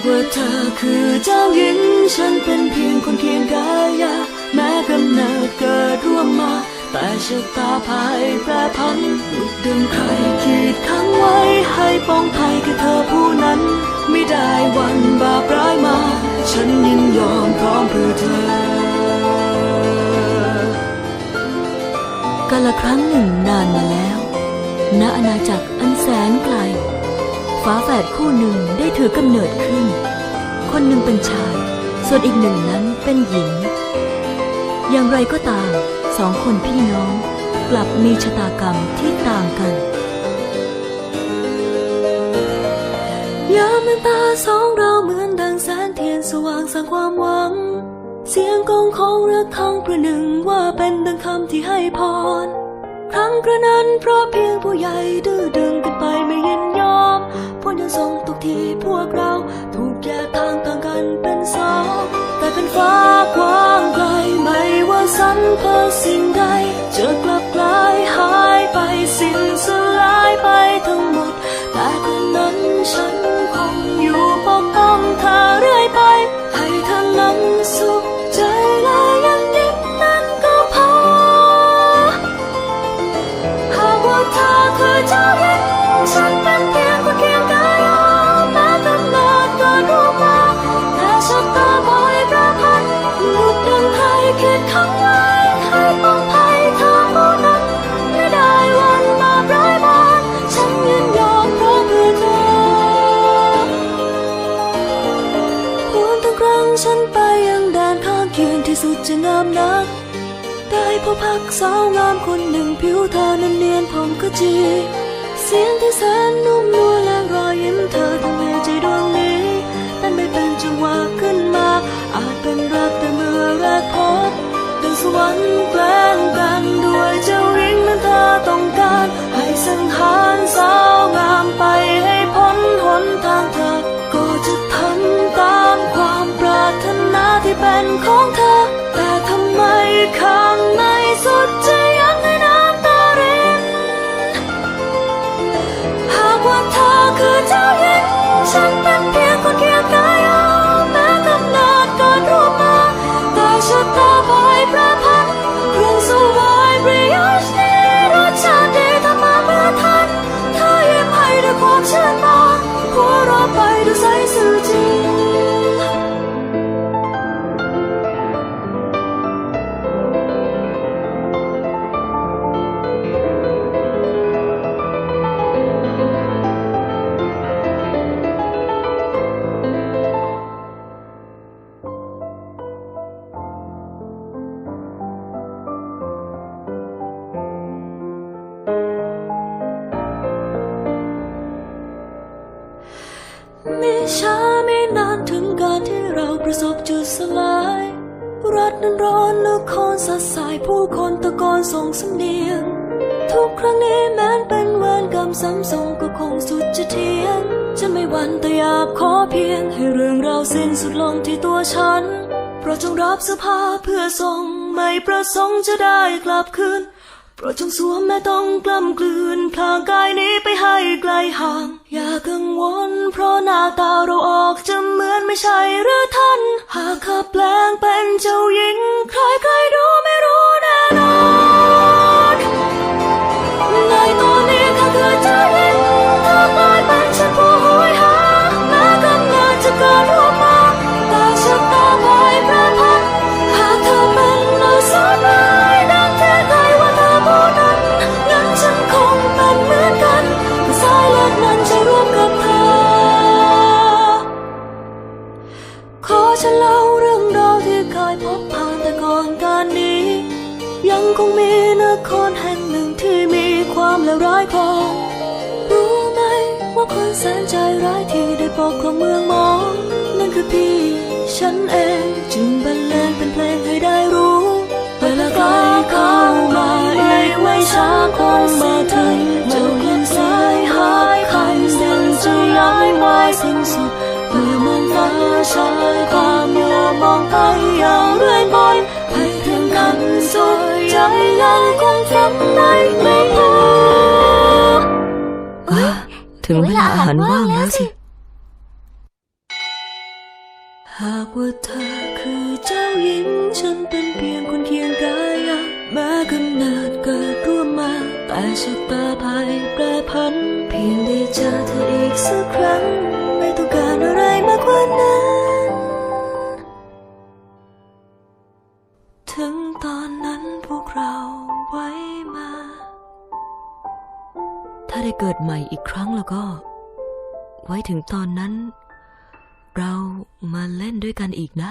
ากว่าเธอคือเจ้าหญิงฉันเป็นเพียงคนเคียงกายา แม้กำเนิดเกิดร่วมมา แต่ชะตาภายแปรพันดุดดึงใครขีดขังไว้ ให้ป้องภัยแค่เธอผู้นั้น ไม่ได้วันบาปร้ายมา ฉันยินยอมพร้อมเพื่อเธอกาละครั้งหนึ่งนานมาแล้ว ณอาณาจักรอันแสนไกล ฝาแฝดคู่หนึ่งได้ถือกำเนิดขึ้น คนหนึ่งเป็นชาย ส่วนอีกหนึ่งนั้นเป็นหญิง อย่างไรก็ตามสองคนพี่น้องกลับมีชะตากรรมที่ต่างกันยามน้ำตาสองเราเหมือนดังแสงเทียนสว่างสร้างความหวัง เสียงกองของเรือคำประหนึ่งว่าเป็นดังคำที่ให้พร ครั้งกระนั้นเพราะเพียงผู้ใหญ่ด เพอสิ่งใดจะกลับ จะงามนัก ได้พบพักสาวงามคนหนึ่งผิวเธอนั้นเนียนผ่องกระจี เสียงที่แสนนุ่มนวลและรอยยิ้มเธอทำให้ใจดวงนี้ นานถึงการที่เราประสบจุดสลาย รัฐนั้นร้อนนครสัดสายผู้คนตะโกนส่งสำเนียง ทุกครั้งนี้แม้นเป็นเวรกรรมซ้ำส่งก็คงสุดจะเทียนจะไม่หวันแต่อยากขอเพียง ให้เรื่องราวสิ้นสุดลงที่ตัวฉัน เพราะจงรับสภาพเพื่อส่งไม่ประสงค์จะได้กลับคืน โปรดจงสวมแม้ต้องกล้ำกลืนพลางกายนี้ไปให้ไกลห่าง อย่ากังวล เพราะหน้าตาเราออกจะเหมือนไม่ใช่หรือท่าน หากข้าแปลงเป็นเจ้าหญิง ยังคงมีนครแห่งหนึ่งที่มีความเลวร้ายพอ รู้ไหมว่าคนแสนใจร้ายที่ได้ปกครองเมืองมอง นั่นคือพี่ฉันเองจึงบรรเลงเป็นเพลงให้ได้รู้เวลาใกล้เข้ามาอีกไม่ช้าคงมาถึงเจ้ายังสายหายคำสิ้นจะย้ายไม้สิ้นสุดเมื่อมองฟ้าชายความมัวมองไปอย่างเรื่อยบน ยังคงฝันในไม่พอถึงเวลาอาหารว่างแล้วสิ หากว่าเธอคือเจ้าหญิง ฉันเป็นเพียงคนเคียงกายะแม้กำเนิดเกิดร่วมมา แต่ชะตาภายแปรผัน เพียงได้เจอเธออีกสักครั้ง ไม่ต้องการอะไรมากกว่านั้น ถ้าได้เกิดใหม่อีกครั้งแล้วก็ ไว้ถึงตอนนั้น เรามาเล่นด้วยกันอีกนะ